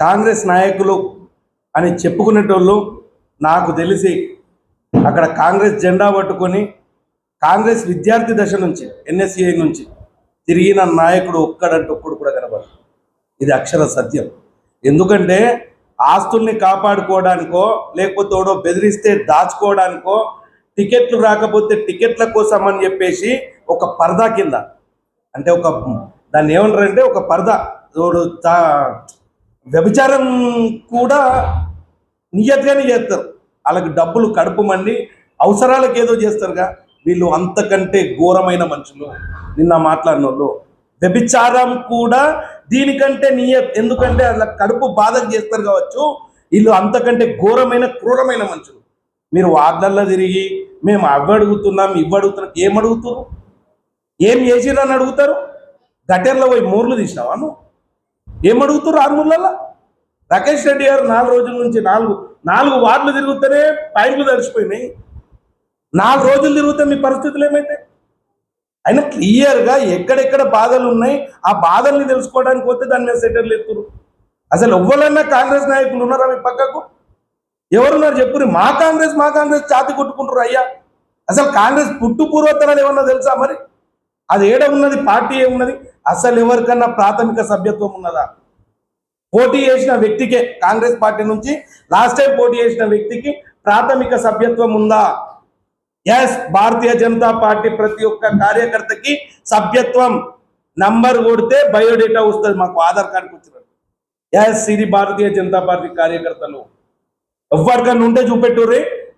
కాంగ్రెస్ నాయకులు అని చెప్పుకునేటోళ్ళు నాకు తెలిసి అక్కడ కాంగ్రెస్ జెండా పట్టుకొని కాంగ్రెస్ విద్యార్థి దశ నుంచి ఎన్ఎస్సిఐ నుంచి తిరిగిన నాయకుడు ఒక్కడంటే ఒక్కడు కూడా కనబడు ఇది అక్షర సత్యం. ఎందుకంటే ఆస్తుల్ని కాపాడుకోవడానికో లేకపోతే ఎవడో బెదిరిస్తే దాచుకోవడానికో టికెట్లు రాకపోతే టికెట్ల కోసం అని చెప్పేసి ఒక పరదా కింద. అంటే ఒక దాన్ని ఏమంటారంటే ఒక పరదా. వ్యభిచారం కూడా నియతగానే చేస్తారు. వాళ్ళకి డబ్బులు కడుపు మండి అవసరాలకు ఏదో చేస్తారుగా. వీళ్ళు అంతకంటే ఘోరమైన మనుషులు. నిన్న మాట్లాడిన వాళ్ళు వ్యభిచారం కూడా దీనికంటే నియత్ ఎందుకంటే అలా కడుపు బాధకు చేస్తారు కావచ్చు. వీళ్ళు అంతకంటే ఘోరమైన క్రూరమైన మనుషులు. మీరు వార్డల్లో తిరిగి మేము అవి అడుగుతున్నాం ఇవి అడుగుతున్నాం ఏం అడుగుతున్నారు ఏం చేసిరని అడుగుతారు? గటెర్లో పోయి మూర్లు తీసినావా నువ్వు? ఏం అడుగుతారు ఆరుమూలలో రాకేష్ రెడ్డి గారు నాలుగు రోజుల నుంచి నాలుగు నాలుగు వార్డులు తిరుగుతూనే పైపులు తడిచిపోయినాయి నాలుగు రోజులు తిరుగుతే మీ పరిస్థితులు ఏమైతే? అయినా క్లియర్గా ఎక్కడెక్కడ బాధలు ఉన్నాయి ఆ బాధల్ని తెలుసుకోవడానికి పోతే దాని మీద సెటర్లు ఎత్తురు అసలు ఎవ్వరన్నా కాంగ్రెస్ నాయకులు ఉన్నారా మీ పక్కకు? ఎవరున్నారు చెప్పురు మా కాంగ్రెస్ మా కాంగ్రెస్ ఛాతి కొట్టుకుంటారు అయ్యా. అసలు కాంగ్రెస్ పుట్టు పూర్వతనాలు ఏమన్నా తెలుసా మరి? అది ఏడ ఉన్నది? పార్టీ ఏమున్నది అసలు ఎవరికన్నా ప్రాథమిక సభ్యత్వం ఉన్నదా? పోటీ చేసిన వ్యక్తికే కాంగ్రెస్ పార్టీ నుంచి లాస్ట్ టైం పోటీ చేసిన వ్యక్తికి ప్రాథమిక సభ్యత్వం ఉందా? ఎస్ భారతీయ జనతా పార్టీ ప్రతి ఒక్క కార్యకర్తకి సభ్యత్వం. నంబర్ కొడితే బయోడేటా వస్తుంది మాకు ఆధార్ కార్డుకి వచ్చినట్టు. ఎస్ ఇది భారతీయ జనతా పార్టీ కార్యకర్తలు. ఎవరికన్నా ఉంటే చూపెట్టు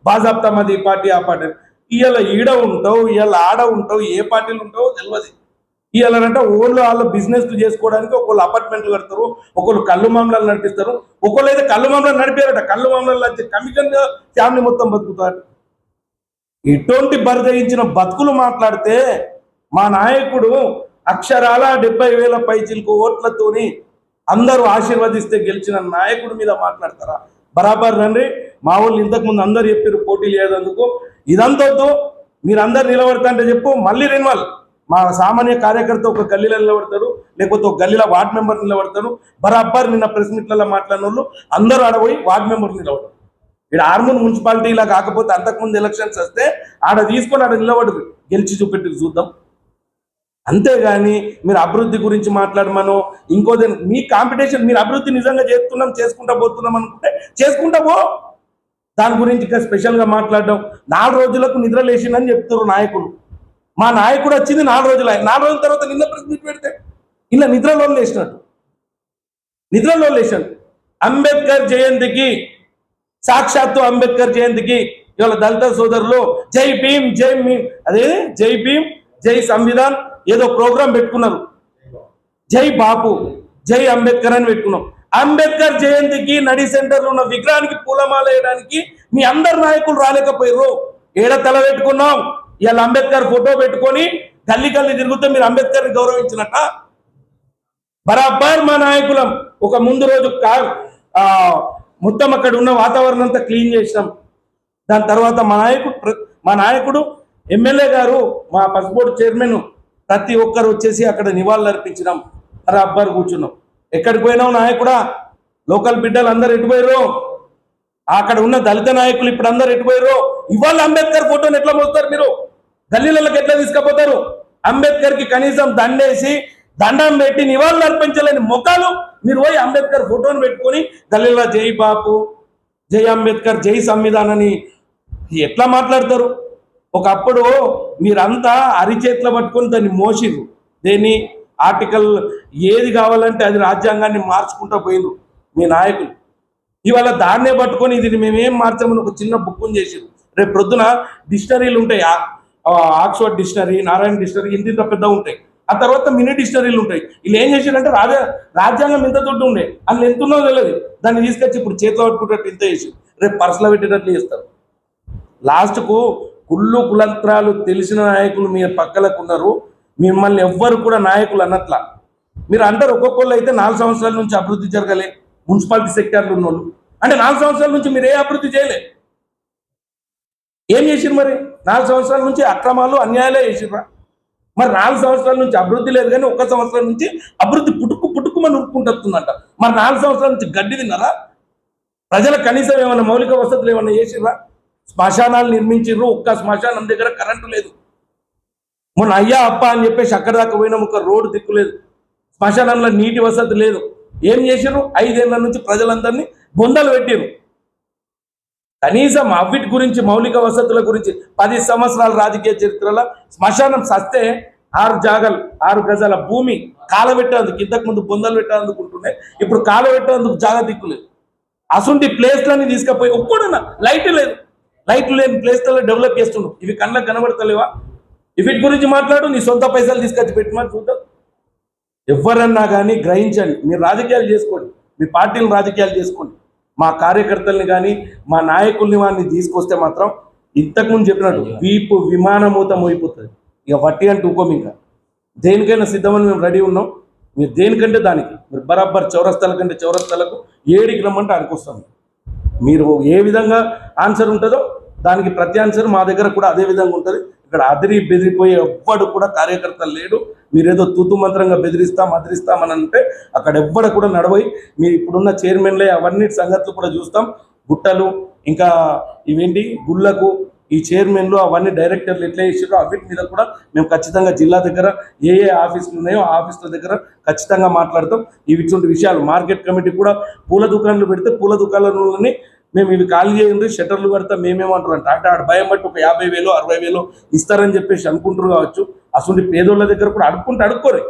బాజాబ్తా మాది ఈ పార్టీ ఆ పార్టీ. ఇవాళ ఈడ ఉంటావు ఇవాళ ఆడ ఉంటావు ఏ పార్టీలు ఉంటావో తెలియదు ఇవాళనంటే ఓన్లు వాళ్ళ బిజినెస్ చేసుకోవడానికి ఒకళ్ళు అపార్ట్మెంట్లు కడతారు ఒకళ్ళు కళ్ళు మామలాలు నడిపిస్తారు. ఒకళ్ళు అయితే కళ్ళు మామలాలు నడిపారట కళ్ళు మామలాలు వచ్చి కమిషన్ ఫ్యామిలీ మొత్తం బతుకుతారు ఇటువంటి బరిదయించిన బతుకులు మాట్లాడితే మా నాయకుడు అక్షరాల డెబ్బై వేల పైచిలకు ఓట్లతోని అందరూ ఆశీర్వదిస్తే గెలిచిన నాయకుడి మీద మాట్లాడతారా? బరాబర్ రండి. మా వాళ్ళు ఇంతకుముందు అందరు చెప్పారు పోటీ లేదందుకు ఇదంతొద్దు మీరు అందరు నిలబడతాంటే చెప్పు. మళ్ళీ రెన్యువల్. మా సామాన్య కార్యకర్త ఒక గల్లీలో నిలబడతాడు లేకపోతే ఒక గల్లీలో వార్డ్ మెంబర్ నిలబడతాడు. బరాబర్ నిన్న ప్రెస్ మీట్లలో మాట్లాడిన వాళ్ళు అందరూ ఆడపోయి వార్డ్ మెంబర్ నిలబడదు ఇక్కడ ఆర్మూర్ మున్సిపాలిటీలా కాకపోతే అంతకుముందు ఎలక్షన్స్ వస్తే ఆడ తీసుకొని ఆడ నిలబడదు. గెలిచి చూపెట్టి చూద్దాం. అంతేగాని మీరు అభివృద్ధి గురించి మాట్లాడమను ఇంకోదే మీ కాంపిటీషన్ మీరు అభివృద్ధి నిజంగా చేస్తున్నాం చేసుకుంటా పోతున్నాం అనుకుంటే చేసుకుంటా పో. దాని గురించి ఇంకా స్పెషల్గా మాట్లాడడం. నాలుగు రోజులకు నిద్ర లేచిందని చెప్తారు నాయకులు. మా నాయకుడు వచ్చింది నాలుగు రోజులు. నాలుగు రోజుల తర్వాత నిన్న ప్రెస్ మీట్ పెడితే ఇలా నిద్రలో లేచినట్టు. నిద్రలో లేచాడు. అంబేద్కర్ జయంతికి సాక్షాత్తు అంబేద్కర్ జయంతికి ఇవాళ దళిత సోదరులు జై భీమ్ జై భీమ్ అదే జై భీమ్ జై సంవిధాన్ ఏదో ప్రోగ్రాం పెట్టుకున్నారు. జై బాపు జై అంబేద్కర్ అని పెట్టుకున్నాం. అంబేద్కర్ జయంతికి నడి సెంటర్లో ఉన్న విగ్రహానికి పూలమాల వేయడానికి మీ అందరు నాయకులు రాలేకపోయారు ఏడ తల పెట్టుకున్నాం? ఇవాళ అంబేద్కర్ ఫోటో పెట్టుకొని గల్లి గల్లి తిరుగుతూ మీరు అంబేద్కర్ని గౌరవించినట్ట? బరాబర్ మా నాయకులం. ఒక ముందు రోజు కా మొత్తం అక్కడ ఉన్న వాతావరణం అంతా క్లీన్ చేసినాం. దాని తర్వాత మా నాయకుడు మా నాయకుడు ఎమ్మెల్యే గారు మా పసుపోర్ట్ చైర్మన్ ప్రతి ఒక్కరు వచ్చేసి అక్కడ నివాళులు అర్పించినాం బరాబర్ కూర్చున్నాం. ఎక్కడికి పోయినావు నాయకుడా? లోకల్ బిడ్డలు అందరు ఎటుపోయారు అక్కడ ఉన్న దళిత నాయకులు ఇప్పుడు అందరు ఎటుపోయారు ఇవాళ అంబేద్కర్ ఫోటోని ఎట్లా మోస్తారు మీరు? గల్లీలకు ఎట్లా తీసుకుపోతారు? అంబేద్కర్కి కనీసం దండేసి దండం పెట్టి నివాళులు అర్పించలేని ముఖాలు మీరు పోయి అంబేద్కర్ ఫోటోని పెట్టుకొని గల్లీలో జై బాపు జై అంబేద్కర్ జై సంవిధానని ఎట్లా మాట్లాడతారు? ఒకప్పుడు మీరంతా అరిచేతిలో పట్టుకొని దాన్ని మోసిరు దేన్ని? ఆర్టికల్ ఏది కావాలంటే అది రాజ్యాంగాన్ని మార్చుకుంటూ పోయిండ్రు మీ నాయకులు. ఇవాళ దాన్నే పట్టుకొని ఇది మేమేం మార్చామని ఒక చిన్న బుక్కుని చేసిరు రేపు ప్రొద్దున డిక్షనరీలు ఉంటాయి? ఆ- ఆక్స్ఫర్డ్ డిక్షనరీ నారాయణ డిక్షనరీ ఇంత ఇంత పెద్ద ఉంటాయి. ఆ తర్వాత మినీ డిక్షనరీలు ఉంటాయి. వీళ్ళు ఏం చేశారంటే రాజా రాజ్యాంగం ఇంత దొడ్డు ఉండే. అందులో ఎంత ఉన్నదో తెలియదు దాన్ని తీసుకొచ్చి ఇప్పుడు చేతిలో పట్టుకున్నట్టు ఇంత చేసి రేపు పర్సలో పెట్టేటట్లు చేస్తారు. లాస్ట్కు కుళ్ళు కులంత్రాలు తెలిసిన నాయకులు మీ పక్కలకు ఉన్నారు. మిమ్మల్ని ఎవ్వరు కూడా నాయకులు అన్నట్ల మీరు అందరు ఒక్కొక్కళ్ళు అయితే నాలుగు సంవత్సరాల నుంచి అభివృద్ధి జరగలే మున్సిపాలిటీ సెక్టార్లు ఉన్నోళ్ళు. అంటే నాలుగు సంవత్సరాల నుంచి మీరు ఏ అభివృద్ధి చేయలే? ఏం చేసిరు మరి? నాలుగు సంవత్సరాల నుంచి అక్రమాలు అన్యాయాలే చేసిర్రా? మరి నాలుగు సంవత్సరాల నుంచి అభివృద్ధి లేదు కానీ ఒక్క సంవత్సరం నుంచి అభివృద్ధి పుట్టుకు పుట్టుకుమని ఉరుక్కుంటుందంట మరి నాలుగు సంవత్సరాల నుంచి గడ్డి తిన్నారా? ప్రజల కనీసం ఏమైనా మౌలిక వసతులు ఏమైనా చేసిర్రా? శ్మశానాలు నిర్మించిర్రు ఒక్క శ్మశానం దగ్గర కరెంటు లేదు. మొన్న అయ్యా అప్ప అని చెప్పేసి అక్కడ దాకా పోయినాం. ఒక రోడ్డు దిక్కులేదు శ్మశానంలో నీటి వసతి లేదు. ఏం చేశారు ఐదేళ్ళ నుంచి ప్రజలందరినీ బొందలు పెట్టారు కనీసం అవిటి గురించి మౌలిక వసతుల గురించి పది సంవత్సరాల రాజకీయ చరిత్రలో శ్మశానం సస్తే ఆరు జాగలు ఆరు గజాల భూమి కాలబెట్టేందుకు ఇంతకు ముందు బొందలు పెట్టేందుకు ఉంటుండే. ఇప్పుడు కాలబెట్టేందుకు జాగ దిక్కులేదు అసంటి ప్లేస్లన్నీ తీసుకుపోయి ఒక్కడున్నా లైట్ లేదు. లైట్ లేని ప్లేస్లలో డెవలప్ చేస్తున్నాం ఇవి కళ్ళకు కనబడతలేవా? ఇఫిట్ గురించి మాట్లాడు నీ సొంత పైసలు తీసుకొచ్చి పెట్టమని చూద్దాం. ఎవరన్నా కానీ గ్రహించండి మీరు రాజకీయాలు చేసుకోండి మీ పార్టీలు రాజకీయాలు చేసుకోండి. మా కార్యకర్తల్ని కానీ మా నాయకుల్ని వాడిని తీసుకొస్తే మాత్రం ఇంతకుముందు చెప్పినట్టు వీపు విమానమూతం అయిపోతుంది. ఇక వట్టి అంటూ ఊకోం ఇంకా. దేనికైనా సిద్ధమని మేము రెడీ ఉన్నాం. మీరు దేనికంటే దానికి మీరు బరాబర్ చౌరస్తాల కంటే చౌరస్తాలకు ఏడికి రమ్మంటే ఆడికి మీరు ఏ విధంగా ఆన్సర్ ఉంటుందో దానికి ప్రతి ఆన్సర్ మా దగ్గర కూడా అదే విధంగా ఉంటుంది. ఇక్కడ అదిరి బెదిరిపోయే ఎవ్వడు కూడా కార్యకర్త లేడు. మీరు ఏదో మంత్రంగా బెదిరిస్తాం అదిరిస్తామని అంటే అక్కడ ఎవ్వడ కూడా నడవై మీరు ఇప్పుడున్న చైర్మన్లే అవన్నీ సంగతులు కూడా చూస్తాం. గుట్టలు ఇంకా ఇవేంటి? గుళ్ళకు ఈ చైర్మన్లు అవన్నీ డైరెక్టర్లు ఎట్లా ఇచ్చారో అవిటి మీద కూడా మేము ఖచ్చితంగా జిల్లా దగ్గర ఏ ఏ ఆఫీసులు ఉన్నాయో ఆ ఆఫీసుల దగ్గర ఖచ్చితంగా మాట్లాడతాం. ఇవి ఇటువంటి విషయాలు మార్కెట్ కమిటీ కూడా పూల దుకాణాలు పెడితే పూల దుకాణాలని మేము ఇవి ఖాళీ చేయండి షట్టర్లు పెడతా మేమేమంటారు టాటా ఆడ భయం బట్టి ఒక యాభై వేలు అరవై వేలు ఇస్తారని చెప్పేసి అనుకుంటారు కావచ్చు. అసలు పేదోళ్ళ దగ్గర కూడా అడుక్కుంటే అడుక్కోరు.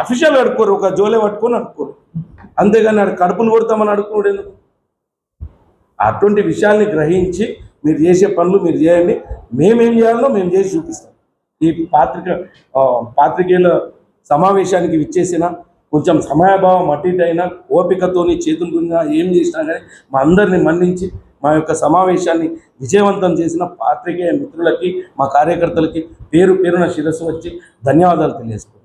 అఫీషియల్ అడుక్కోరు ఒక జోలే పట్టుకొని అడుక్కోరు. అంతేగాని ఆడ కడుపులు కొడతామని అడుక్కున్నాడు ఎందుకు? అటువంటి విషయాల్ని గ్రహించి మీరు చేసే పనులు మీరు చేయండి. మేమేం చేయాలో మేము చేసి చూపిస్తాం. ఈ పాత్రిక పాత్రికేయుల సమావేశానికి విచ్చేసిన కొంచెం సమయాభావం అటు ఇటు అయినా ఓపికతోని చేతులు గురినా ఏం చేసినా కానీ మా అందరిని మన్నించి మా యొక్క సమావేశాన్ని విజయవంతం చేసిన పాత్రికేయ మిత్రులకి మా కార్యకర్తలకి పేరు పేరున శిరస్సు వచ్చి ధన్యవాదాలు తెలియజేసుకుంటాం